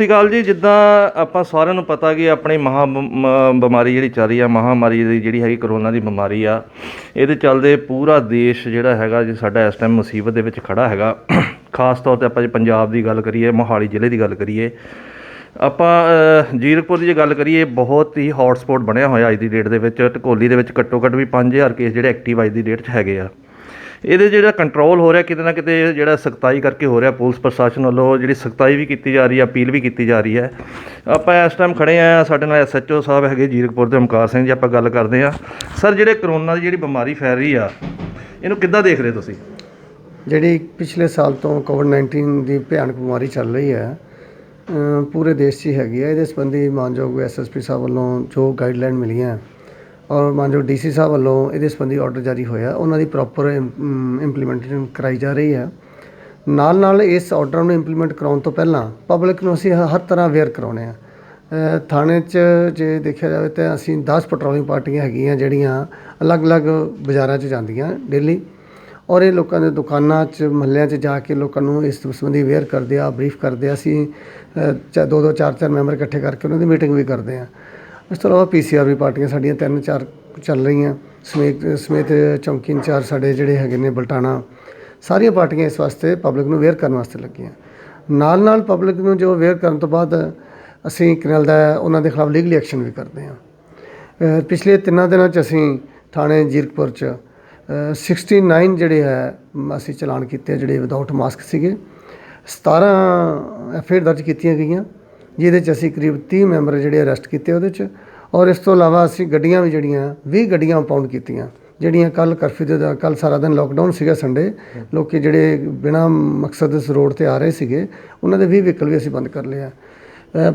ਸ਼੍ਰੀ ਅਕਾਲ ਜੀ ਜਿੱਦਾਂ ਆਪਾਂ ਸਾਰਿਆਂ ਨੂੰ ਪਤਾ ਕਿ ਆਪਣੀ ਮਹਾ ਮ- ਬਿਮਾਰੀ ਜਿਹੜੀ ਚੱਲ ਰਹੀ ਆ ਮਹਾਮਾਰੀ ਦੀ ਜਿਹੜੀ ਹੈਗੀ ਕਰੋਨਾ ਦੀ ਬਿਮਾਰੀ ਆ ਇਹਦੇ ਚੱਲਦੇ ਪੂਰਾ ਦੇਸ਼ ਜਿਹੜਾ ਹੈਗਾ ਜੀ ਸਾਡਾ ਇਸ ਟਾਈਮ ਮੁਸੀਬਤ ਦੇ ਵਿੱਚ ਖੜਾ ਹੈਗਾ ਖਾਸ ਤੌਰ ਤੇ ਆਪਾਂ ਜੇ ਪੰਜਾਬ ਦੀ ਗੱਲ ਕਰੀਏ ਮੋਹਾਲੀ ਜ਼ਿਲ੍ਹੇ ਦੀ ਗੱਲ ਕਰੀਏ ਆਪਾਂ ਅ, ਜੀਰਕਪੁਰ ਦੀ ਜੇ ਗੱਲ ਕਰੀਏ ਬਹੁਤ ਹੀ ਹੌਟ ਸਪੌਟ ਬਣਿਆ ਹੋਇਆ ਅੱਜ ਦੀ ਡੇਟ ਦੇ ਵਿੱਚ ਢਕੋਲੀ ਦੇ ਵਿੱਚ ਘੱਟੋ ਘੱਟ ਵੀ 5000 ਕੇਸ ਜਿਹੜੇ ਐਕਟਿਵ ਅੱਜ ਦੀ ਡੇਟ 'ਚ ਹੈਗੇ ਆ। ਇਹਦੇ ਜਿਹੜਾ ਕੰਟਰੋਲ ਹੋ ਰਿਹਾ, ਕਿਤੇ ਨਾ ਕਿਤੇ ਜਿਹੜਾ ਸਖਤਾਈ ਕਰਕੇ ਹੋ ਰਿਹਾ ਪੁਲਿਸ ਪ੍ਰਸ਼ਾਸਨ ਵੱਲੋਂ, ਜਿਹੜੀ ਸਖਤਾਈ ਵੀ ਕੀਤੀ ਜਾ ਰਹੀ ਹੈ, ਅਪੀਲ ਵੀ ਕੀਤੀ ਜਾ ਰਹੀ ਹੈ। ਆਪਾਂ ਇਸ ਟਾਈਮ ਖੜੇ ਆ ਸਾਡੇ ਨਾਲ ਐਸਐਚਓ ਸਾਹਿਬ ਹੈਗੇ ਜੀਰਕਪੁਰ ਦੇ ਓਮਕਾਰ ਸਿੰਘ ਜੀ, ਆਪਾਂ ਗੱਲ ਕਰਦੇ ਆ ਸਰ, ਜਿਹੜੇ ਕਰੋਨਾ ਦੀ ਜਿਹੜੀ ਬਿਮਾਰੀ ਫੈਲ ਰਹੀ ਆ, ਇਹਨੂੰ ਕਿੱਦਾਂ ਦੇਖ ਰਹੇ ਤੁਸੀਂ? ਜਿਹੜੀ ਪਿਛਲੇ ਸਾਲ ਤੋਂ ਕੋਵਿਡ-19 ਦੀ ਭਿਆਨਕ ਬਿਮਾਰੀ ਚੱਲ ਰਹੀ ਹੈ ਪੂਰੇ ਦੇਸ਼ 'ਚ ਹੀ ਹੈਗੀ ਹੈ। ਇਹਦੇ ਸੰਬੰਧੀ ਮਾਨਯੋਗ ਐਸਐਸਪੀ ਸਾਹਿਬ ਵੱਲੋਂ ਜੋ ਗਾਈਡਲਾਈਨ ਮਿਲੀਆਂ ਔਰ ਮਾਨਯੋਗ ਡੀਸੀ ਸਾਹਿਬ ਵੱਲੋਂ ਇਹਦੇ ਸੰਬੰਧੀ ਆਰਡਰ ਜਾਰੀ ਹੋਇਆ ਉਹਨਾਂ ਦੀ ਪ੍ਰੋਪਰ ਇੰਪਲੀਮੈਂਟੇਸ਼ਨ ਕਰਾਈ ਜਾ ਰਹੀ ਹੈ। ਨਾਲ ਨਾਲ ਇਸ ਆਰਡਰ ਨੂੰ ਇੰਪਲੀਮੈਂਟ ਕਰਾਉਣ ਤੋਂ ਪਹਿਲਾਂ ਪਬਲਿਕ ਨੂੰ ਅਸੀਂ ਹਰ ਤਰ੍ਹਾਂ ਅਵੇਅਰ ਕਰਾਉਣੇ ਆ। ਥਾਣੇ 'ਚ ਜੇ ਦੇਖਿਆ ਜਾਵੇ ਤਾਂ ਅਸੀਂ 10 ਪੈਟਰੋਲਿੰਗ ਪਾਰਟੀਆਂ ਹੈਗੀਆਂ ਜਿਹੜੀਆਂ ਅਲੱਗ-ਅਲੱਗ ਬਾਜ਼ਾਰਾਂ 'ਚ ਜਾਂਦੀਆਂ ਡੇਲੀ ਔਰ ਇਹ ਲੋਕਾਂ ਦੇ ਦੁਕਾਨਾਂ 'ਚ ਮਹੱਲਿਆਂ 'ਚ ਜਾ ਕੇ ਲੋਕਾਂ ਨੂੰ ਇਸ ਸੰਬੰਧੀ ਅਵੇਅਰ ਕਰਦੇ ਆ ਬਰੀਫ ਕਰਦੇ ਆ। ਅਸੀਂ ਅ, ਦੋ ਦੋ ਚਾਰ ਚਾਰ ਮੈਂਬਰ ਇਕੱਠੇ ਕਰਕੇ ਉਹਨਾਂ ਦੀ ਮੀਟਿੰਗ ਵੀ ਕਰਦੇ ਆ। ਇਸ ਤੋਂ ਇਲਾਵਾ ਪੀਸੀਆਰ ਵੀ ਪਾਰਟੀਆਂ ਸਾਡੀਆਂ ਤਿੰਨ ਚਾਰ ਚੱਲ ਰਹੀਆਂ। ਸਮੇਤ ਸਮੇਤ ਚੌਂਕੀ ਇੰਚਾਰਜ ਸਾਡੇ ਜਿਹੜੇ ਹੈਗੇ ਨੇ ਬਲਟਾਣਾ ਸਾਰੀਆਂ ਪਾਰਟੀਆਂ ਇਸ ਵਾਸਤੇ ਪਬਲਿਕ ਨੂੰ ਅਵੇਅਰ ਕਰਨ ਵਾਸਤੇ ਲੱਗੀਆਂ। ਨਾਲ ਨਾਲ ਪਬਲਿਕ ਨੂੰ ਜੋ ਅਵੇਅਰ ਕਰਨ ਤੋਂ ਬਾਅਦ ਅਸੀਂ ਕਨਲ ਦਾ ਉਹਨਾਂ ਦੇ ਖਿਲਾਫ ਲੀਗਲੀ ਐਕਸ਼ਨ ਵੀ ਕਰਦੇ ਹਾਂ। ਪਿਛਲੇ ਤਿੰਨਾਂ ਦਿਨਾਂ 'ਚ ਅਸੀਂ ਥਾਣੇ ਜੀਰਕਪੁਰ 'ਚ ਅ, 69 ਜਿਹੜੇ ਹੈ ਅਸੀਂ ਚਲਾਨ ਕੀਤੇ ਜਿਹੜੇ ਵਿਦਆਊਟ ਮਾਸਕ ਸੀਗੇ। 17 ਐਫਆਈਆਰ ਦਰਜ ਕੀਤੀਆਂ ਗਈਆਂ। ਜਿਹਦੇ 'ਚ ਅਸੀਂ ਕਰੀਬ 30 ਮੈਂਬਰ ਜਿਹੜੇ ਅਰੈਸਟ ਕੀਤੇ ਉਹਦੇ 'ਚ। ਔਰ ਇਸ ਤੋਂ ਇਲਾਵਾ ਅਸੀਂ ਗੱਡੀਆਂ ਵੀ ਜਿਹੜੀਆਂ 20 ਗੱਡੀਆਂ ਪਾਉਂਡ ਕੀਤੀਆਂ। ਜਿਹੜੀਆਂ ਕੱਲ ਕਰਫਿਊ ਦੇ ਦਾ ਕੱਲ ਸਾਰਾ ਦਿਨ ਲੋਕਡਾਊਨ ਸੀਗਾ ਸੰਡੇ ਲੋਕੀ ਜਿਹੜੇ ਬਿਨਾ ਮਕਸਦ ਇਸ ਰੋਡ ਤੇ ਆ ਰਹੇ ਸੀਗੇ, ਉਹਨਾਂ ਦੇ 20 ਵਹੀਕਲ ਵੀ ਅਸੀਂ ਬੰਦ ਕਰ ਲਿਆ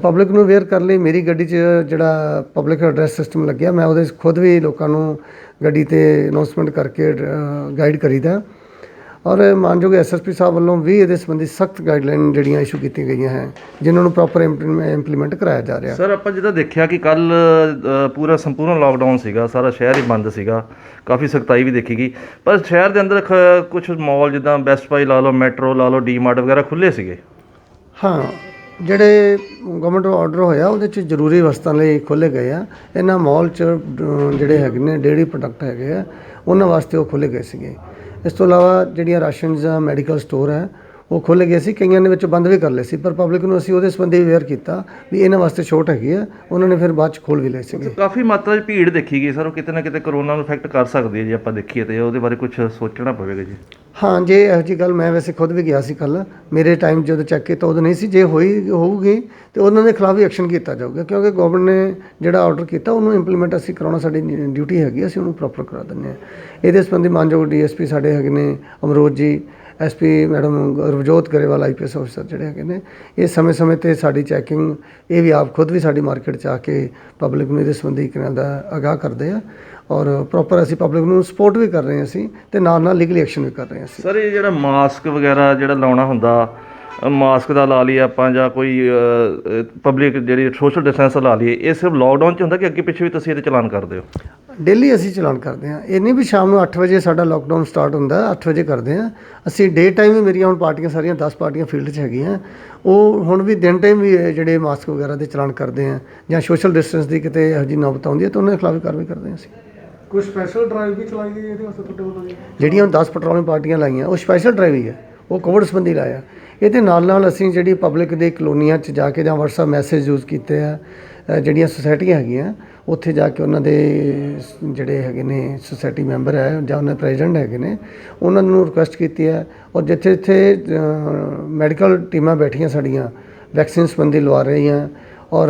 ਪਬਲਿਕ ਨੂੰ ਅਵੇਅਰ ਕਰਨ ਲਈ, ਮੇਰੀ ਗੱਡੀ 'ਚ ਜਿਹੜਾ ਪਬਲਿਕ ਐਡਰੈਸ ਸਿਸਟਮ ਲੱਗਿਆ, ਮੈਂ ਉਹਦੇ 'ਚ ਖੁਦ ਵੀ ਲੋਕਾਂ ਨੂੰ ਗੱਡੀ ਤੇ ਅਨਾਉਂਸਮੈਂਟ ਕਰਕੇ ਗਾਈਡ ਕਰੀਦਾ। ਔਰ ਮਾਨਯੋਗ ਐਸਐਸਪੀ ਸਾਹਿਬ ਵੱਲੋਂ ਵੀ ਇਹਦੇ ਸੰਬੰਧੀ ਸਖਤ ਗਾਈਡਲਾਈਨ ਜਿਹੜੀਆਂ ਇਸ਼ੂ ਕੀਤੀਆਂ ਗਈਆਂ ਹੈ ਜਿਨ੍ਹਾਂ ਨੂੰ ਪ੍ਰੋਪਰ ਇੰਪਲੀਮੈਂਟ ਕਰਾਇਆ ਜਾ ਰਿਹਾ। ਸਰ ਆਪਾਂ ਜਿੱਦਾਂ ਦੇਖਿਆ ਕਿ ਕੱਲ ਪੂਰਾ ਸੰਪੂਰਨ ਲਾਕਡਾਊਨ ਸੀਗਾ ਸਾਰਾ ਸ਼ਹਿਰ ਹੀ ਬੰਦ ਸੀਗਾ ਕਾਫੀ ਸਖਤਾਈ ਵੀ ਦੇਖੀ ਗਈ। ਪਰ ਸ਼ਹਿਰ ਦੇ ਅੰਦਰ ਕੁਝ ਮਾਲ ਜਿੱਦਾਂ ਬੈਸਟ ਬਾਈ ਲਾ ਲਓ ਮੈਟਰੋ ਲਾ ਲਓ ਡੀਮਾਰਟ ਵਗੈਰਾ ਖੁੱਲੇ ਸੀਗੇ? ਹਾਂ ਜਿਹੜੇ ਗਵਰਨਮੈਂਟ ਆਰਡਰ ਹੋਇਆ ਉਹਦੇ ਚ ਜ਼ਰੂਰੀ ਵਸਤਾਂ ਲਈ ਖੋਲੇ ਗਏ ਆ। ਇਹਨਾਂ ਮਾਲ ਚ ਜਿਹੜੇ ਹੈਗੇ ਨੇ ਡੇਰੀ ਪ੍ਰੋਡਕਟ ਹੈਗੇ ਆ ਉਹਨਾਂ ਵਾਸਤੇ ਉਹ ਖੋਲੇ ਗਏ ਸੀਗੇ। ਇਸ ਤੋਂ ਇਲਾਵਾ ਜਿਹੜੀਆਂ ਰਾਸ਼ਨ ਜਾਂ ਮੈਡੀਕਲ ਸਟੋਰ ਹੈ ਉਹ ਖੋਲੇ ਗਏ ਸੀ ਕਈਆਂ ਨੇ ਵਿੱਚ ਬੰਦ ਵੀ ਕਰ ਲਏ ਸੀ ਪਰ ਪਬਲਿਕ ਨੂੰ ਅਸੀਂ ਉਹਦੇ ਸੰਬੰਧੀ ਅਵੇਅਰ ਕੀਤਾ ਵੀ ਇਹਨਾਂ ਵਾਸਤੇ ਛੋਟ ਹੈਗੀ ਆ ਉਹਨਾਂ ਨੇ ਫਿਰ ਬਾਅਦ ਚ ਖੋਲ ਵੀ ਲਏ ਸੀਗੇ। ਕਾਫੀ ਮਾਤਰਾ 'ਚ ਭੀੜ ਦੇਖੀ ਗਈ ਸਰ ਉਹ ਕਿਤੇ ਨਾ ਕਿਤੇ ਕਰੋਨਾ ਨੂੰ ਇਫੈਕਟ ਕਰ ਸਕਦੀ ਹੈ ਜੇ ਆਪਾਂ ਦੇਖੀਏ ਤੇ ਉਹਦੇ ਬਾਰੇ ਕੁਝ ਸੋਚਣਾ ਪਵੇਗਾ ਜੀ। ਹਾਂ ਜੇ ਇਹੋ ਜਿਹੀ ਗੱਲ ਮੈਂ ਵੈਸੇ ਖੁਦ ਵੀ ਗਿਆ ਸੀ ਕੱਲ ਮੇਰੇ ਟਾਈਮ ਜਦੋਂ ਚੈੱਕ ਕੀਤਾ ਉਦੋਂ ਨਹੀਂ ਸੀ ਜੇ ਹੋਈ ਹੋਊਗੀ ਤੇ ਉਹਨਾਂ ਦੇ ਖਿਲਾਫ ਵੀ ਐਕਸ਼ਨ ਕੀਤਾ ਜਾਊਗਾ ਕਿਉਂਕਿ ਗਵਰਨਮੈਂਟ ਨੇ ਜਿਹੜਾ ਆਰਡਰ ਕੀਤਾ ਉਹਨੂੰ ਇੰਪਲੀਮੈਂਟ ਅਸੀਂ ਕਰਾਉਣਾ ਸਾਡੀ ਡਿਊਟੀ ਹੈਗੀ ਅਸੀਂ ਉਹਨੂੰ ਪ੍ਰੋਪਰ ਕਰਾ ਦਿੰਦੇ ਹਾਂ। ਇਹਦੇ ਸੰਬੰਧੀ ਮਾਨਯੋਗ ਡੀਐਸਪੀ ਸਾਡੇ ਹੈਗੇ ਨੇ Amroz ji SP madam Ravjot Grewal IPS ਅਫਸਰ ਜਿਹੜੇ ਹੈਗੇ ਨੇ, ਇਹ ਸਮੇਂ-ਸਮੇਂ ਤੇ ਸਾਡੀ ਚੈਕਿੰਗ ਇਹ ਵੀ ਆਪ ਖੁਦ ਵੀ ਸਾਡੀ ਮਾਰਕੀਟ 'ਚ ਆ ਕੇ ਪਬਲਿਕ ਨੂੰ ਇਹਦੇ ਸੰਬੰਧੀ ਕਿਨਾਂ ਦਾ ਆਗਾਹ ਕਰਦੇ ਆ ਔਰ ਪ੍ਰੋਪਰ ਅਸੀਂ ਪਬਲਿਕ ਨੂੰ ਸਪੋਰਟ ਵੀ ਕਰ ਰਹੇ ਹਾਂ ਅਸੀਂ ਤੇ ਨਾਲ ਨਾਲ ਲੀਗਲੀ ਐਕਸ਼ਨ ਵੀ ਕਰ ਰਹੇ ਹਾਂ ਅਸੀਂ। ਸਰ ਇਹ ਜਿਹੜਾ ਮਾਸਕ ਵਗੈਰਾ ਜਿਹੜਾ ਲਾਉਣਾ ਹੁੰਦਾ ਮਾਸਕ ਦਾ ਲਾ ਲਈਏ ਆਪਾਂ ਜਾਂ ਕੋਈ ਪਬਲਿਕ ਜਿਹੜੀ ਸੋਸ਼ਲ ਡਿਸਟੈਂਸ ਲਾ ਲਈਏ, ਇਹ ਸਿਰਫ ਲਾਕਡਾਊਨ 'ਚ ਹੁੰਦਾ ਕਿ ਅੱਗੇ ਪਿੱਛੇ ਵੀ ਤੁਸੀਂ ਇਹਦੇ ਚਲਾਨ ਕਰਦੇ ਹੋ? ਡੇਲੀ ਅਸੀਂ ਚਲਾਨ ਕਰਦੇ ਹਾਂ। ਇਹ ਨਹੀਂ ਵੀ ਸ਼ਾਮ ਨੂੰ 8 ਵਜੇ ਸਾਡਾ ਲੋਕਡਾਊਨ ਸਟਾਰਟ ਹੁੰਦਾ ਹੈ 8 ਵਜੇ ਕਰਦੇ ਹਾਂ। ਅਸੀਂ ਡੇ ਟਾਈਮ ਵੀ ਮੇਰੀਆਂ ਹੁਣ ਪਾਰਟੀਆਂ ਸਾਰੀਆਂ 10 ਪਾਰਟੀਆਂ ਫੀਲਡ 'ਚ ਹੈਗੀਆਂ। ਉਹ ਹੁਣ ਵੀ ਦਿਨ ਟਾਈਮ ਵੀ ਜਿਹੜੇ ਮਾਸਕ ਵਗੈਰਾ ਦੇ ਚਲਾਨ ਕਰਦੇ ਹਾਂ ਜਾਂ ਸੋਸ਼ਲ ਡਿਸਟੈਂਸ ਦੀ ਕਿਤੇ ਇਹੋ ਜਿਹੀ ਨੌਬਤ ਆਉਂਦੀ ਹੈ ਤਾਂ ਉਹਨਾਂ ਦੇ ਖਿਲਾਫ ਕਾਰਵਾਈ ਕਰਦੇ ਹਾਂ ਅਸੀਂ। ਕੋਈ ਸਪੈਸ਼ਲ ਡਰਾਈਵ ਵੀ ਚਲਾਈ ਗਈ ਇਹਦੇ ਵਾਸਤੇ ਤੁਹਾਡੇ ਵੱਲੋਂ? ਜੀ ਜਿਹੜੀਆਂ ਹੁਣ 10 ਪੈਟਰੋਲਿੰਗ ਪਾਰਟੀਆਂ ਲਾਈਆਂ ਉਹ ਸਪੈਸ਼ਲ ਡਰਾਈਵ ਹੀ ਹੈ। ਉਹ ਕੋਵਿਡ ਸੰਬੰਧੀ ਲਾਇਆ। ਇਹਦੇ ਨਾਲ ਨਾਲ ਅਸੀਂ ਜਿਹੜੀ ਪਬਲਿਕ ਦੇ ਕਲੋਨੀਆਂ 'ਚ ਜਾ ਕੇ ਜਾਂ WhatsApp ਮੈਸੇਜ ਯੂਜ਼ ਕੀਤੇ ਆ ਜਿਹੜੀਆਂ ਸੁਸਾਇਟੀਆਂ ਹੈਗੀਆਂ, ਉੱਥੇ ਜਾ ਕੇ ਉਹਨਾਂ ਦੇ ਜਿਹੜੇ ਹੈਗੇ ਨੇ ਸੁਸਾਇਟੀ ਮੈਂਬਰ ਹੈ ਜਾਂ ਉਹਨਾਂ ਦੇ ਪ੍ਰੈਜ਼ੀਡੈਂਟ ਹੈਗੇ ਨੇ, ਉਹਨਾਂ ਨੂੰ ਰਿਕੁਐਸਟ ਕੀਤੀ ਹੈ ਔਰ ਜਿੱਥੇ ਜਿੱਥੇ ਮੈਡੀਕਲ ਟੀਮਾਂ ਬੈਠੀਆਂ ਸਾਡੀਆਂ ਵੈਕਸੀਨ ਸੰਬੰਧੀ ਲਵਾ ਰਹੀਆਂ ਔਰ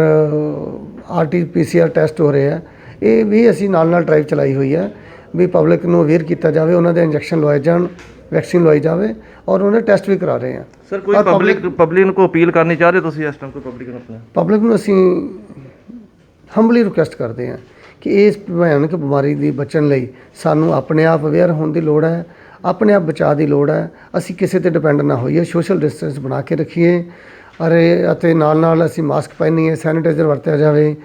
ਆਰਟੀ ਪੀਸੀਆਰ ਟੈਸਟ ਹੋ ਰਹੇ ਆ, ਇਹ ਵੀ ਅਸੀਂ ਨਾਲ ਨਾਲ ਡਰਾਈਵ ਚਲਾਈ ਹੋਈ ਹੈ ਵੀ ਪਬਲਿਕ ਨੂੰ ਅਵੇਅਰ ਕੀਤਾ ਜਾਵੇ, ਉਹਨਾਂ ਦੇ ਇੰਜੈਕਸ਼ਨ ਲਵਾਏ ਜਾਣ ਵੈਕਸੀਨ ਲਵਾਈ ਜਾਵੇ ਔਰ ਉਹਨਾਂ ਟੈਸਟ ਵੀ ਕਰਾ ਰਹੇ ਆ ਸਰ ਕੋਈ ਪਬਲਿਕ ਪਬਲਿਕ ਨੂੰ ਅਪੀਲ ਕਰਨੀ ਚਾਹ ਰਹੇ ਤੁਸੀਂ ਇਸ ਟਾਈਮ ਕੋਈ ਪਬਲਿਕ ਨੂੰ ਆਪਣਾ? ਪਬਲਿਕ ਨੂੰ ਅਸੀਂ ਹੰਬਲੀ ਰਿਕੁਐਸਟ ਕਰਦੇ ਹਾਂ ਕਿ ਇਸ ਭਿਆਨਕ ਬਿਮਾਰੀ ਦੀ ਬਚਣ ਲਈ ਸਾਨੂੰ ਆਪਣੇ ਆਪ ਅਵੇਅਰ ਹੋਣ ਦੀ ਲੋੜ ਹੈ ਆਪਣੇ ਆਪ ਬਚਾਅ ਦੀ ਲੋੜ ਹੈ। ਅਸੀਂ ਕਿਸੇ ਤੇ ਡਿਪੈਂਡ ਨਾ ਹੋਈਏ ਸੋਸ਼ਲ ਡਿਸਟੈਂਸ ਬਣਾ ਕੇ ਰੱਖੀਏ। ਅਰੇ ਅਤੇ ਨਾਲ ਨਾਲ ਅਸੀਂ ਮਾਸਕ ਪਹਿਨੀਏ ਸੈਨੀਟਾਈਜ਼ਰ ਵਰਤਿਆ ਜਾਵੇ।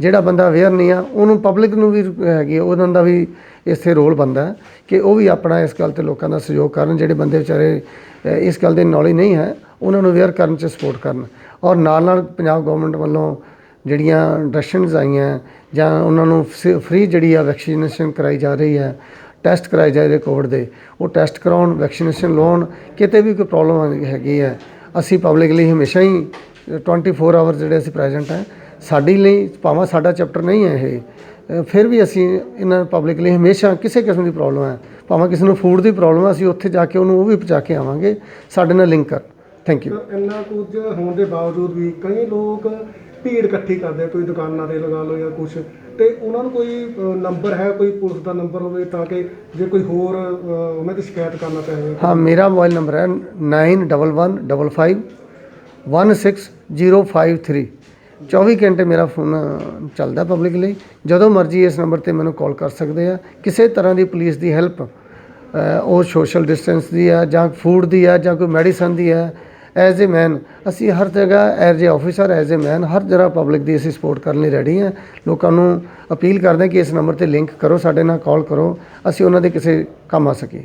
ਜਿਹੜਾ ਬੰਦਾ ਅਵੇਅਰ ਨਹੀਂ ਆ ਉਹਨੂੰ ਪਬਲਿਕ ਨੂੰ ਵੀ ਹੈਗੀ ਆ, ਉਹਨਾਂ ਦਾ ਵੀ ਇਸੇ ਰੋਲ ਬੰਦਾ ਕਿ ਉਹ ਵੀ ਆਪਣਾ ਇਸ ਗੱਲ ਤੇ ਲੋਕਾਂ ਦਾ ਸਹਿਯੋਗ ਕਰਨ ਜਿਹੜੇ ਬੰਦੇ ਵਿਚਾਰੇ ਇਸ ਗੱਲ ਦੇ ਨੌਲੇਜ ਨਹੀਂ ਹੈ ਉਹਨਾਂ ਨੂੰ ਅਵੇਅਰ ਕਰਨ 'ਚ ਸਪੋਰਟ ਕਰਨ। ਔਰ ਨਾਲ ਨਾਲ ਪੰਜਾਬ ਗਵਰਨਮੈਂਟ ਵੱਲੋਂ ਜਿਹੜੀਆਂ ਡਰੈਕਸ਼ਨਸ ਆਈਆਂ ਜਾਂ ਉਹਨਾਂ ਨੂੰ ਫ੍ਰੀ ਜਿਹੜੀ ਆ ਵੈਕਸੀਨੇਸ਼ਨ ਕਰਾਈ ਜਾ ਰਹੀ ਹੈ ਟੈਸਟ ਕਰਾਏ ਜਾ ਰਹੇ ਕੋਵਿਡ ਦੇ ਉਹ ਟੈਸਟ ਕਰਾਉਣ ਵੈਕਸੀਨੇਸ਼ਨ ਲਾਉਣ ਕਿਤੇ ਵੀ ਕੋਈ ਪ੍ਰੋਬਲਮ ਹੈਗੀ ਹੈ ਅਸੀਂ ਪਬਲਿਕ ਲਈ ਹਮੇਸ਼ਾ ਹੀ 24 ਆਵਰ ਜਿਹੜੇ ਅਸੀਂ ਪ੍ਰੈਜ਼ੈਂਟ ਹੈ ਸਾਡੀ ਲਈ ਭਾਵੇਂ ਸਾਡਾ ਚੈਪਟਰ ਨਹੀਂ ਹੈ ਇਹ ਫਿਰ ਵੀ ਅਸੀਂ ਇਹਨਾਂ ਪਬਲਿਕ ਲਈ ਹਮੇਸ਼ਾ ਕਿਸੇ ਕਿਸਮ ਦੀ ਪ੍ਰੋਬਲਮ ਹੈ। ਭਾਵੇਂ ਕਿਸੇ ਨੂੰ ਫੂਡ ਦੀ ਪ੍ਰੋਬਲਮ ਹੈ ਅਸੀਂ ਉੱਥੇ ਜਾ ਕੇ ਉਹਨੂੰ ਉਹ ਵੀ ਪਹੁੰਚਾ ਕੇ ਆਵਾਂਗੇ। ਸਾਡੇ ਨਾਲ ਲਿੰਕ ਕਰ। ਥੈਂਕ ਯੂ ਇੰਨਾ ਕੁਝ ਹੋਣ ਦੇ ਬਾਵਜੂਦ ਵੀ ਕਈ ਲੋਕ ਭੀੜ ਇਕੱਠੀ ਕਰਦੇ ਕੋਈ ਦੁਕਾਨਾਂ ਤੇ ਲਗਾ ਲਓ ਜਾਂ ਕੁਝ ਤੇ ਉਹਨਾਂ ਨੂੰ ਕੋਈ ਨੰਬਰ ਹੈ ਕੋਈ ਪੁਲਿਸ ਦਾ ਨੰਬਰ ਹੋਵੇ ਤਾਂ ਕਿ ਜੇ ਕੋਈ ਹੋਰ ਉਹਨਾਂ ਦੀ ਸ਼ਿਕਾਇਤ ਕਰਨਾ ਪਏ ਹਾਂ ਮੇਰਾ ਮੋਬਾਈਲ ਨੰਬਰ ਹੈ 911555 16053 24 ਘੰਟੇ ਮੇਰਾ ਫੋਨ ਚੱਲਦਾ ਪਬਲਿਕ ਲਈ। ਜਦੋਂ ਮਰਜ਼ੀ ਇਸ ਨੰਬਰ ਤੇ ਮੈਨੂੰ ਕਾਲ ਕਰ ਸਕਦੇ ਆ। ਕਿਸੇ ਤਰ੍ਹਾਂ ਦੀ ਪੁਲਿਸ ਦੀ ਹੈਲਪ ਉਹ ਸੋਸ਼ਲ ਡਿਸਟੈਂਸ ਦੀ ਆ ਜਾਂ ਫੂਡ ਦੀ ਆ ਜਾਂ ਕੋਈ ਮੈਡੀਸਨ ਦੀ ਆ ਐਜ਼ ਅ ਮੈਨ ਅਸੀਂ ਹਰ ਜਗ੍ਹਾ as a officer as a man ਹਰ ਜਗ੍ਹਾ ਪਬਲਿਕ ਦੀ ਅਸੀਂ ਸਪੋਰਟ ਕਰਨ ਲਈ ਰੈਡੀ ਹਾਂ ਲੋਕਾਂ ਨੂੰ ਅਪੀਲ ਕਰਦੇ ਹਾਂ ਕਿ ਇਸ ਨੰਬਰ ਤੇ ਲਿੰਕ ਕਰੋ, ਸਾਡੇ ਨਾਲ ਕਾਲ ਕਰੋ, ਅਸੀਂ ਉਹਨਾਂ ਦੇ ਕਿਸੇ ਕੰਮ ਆ ਸਕੀਏ।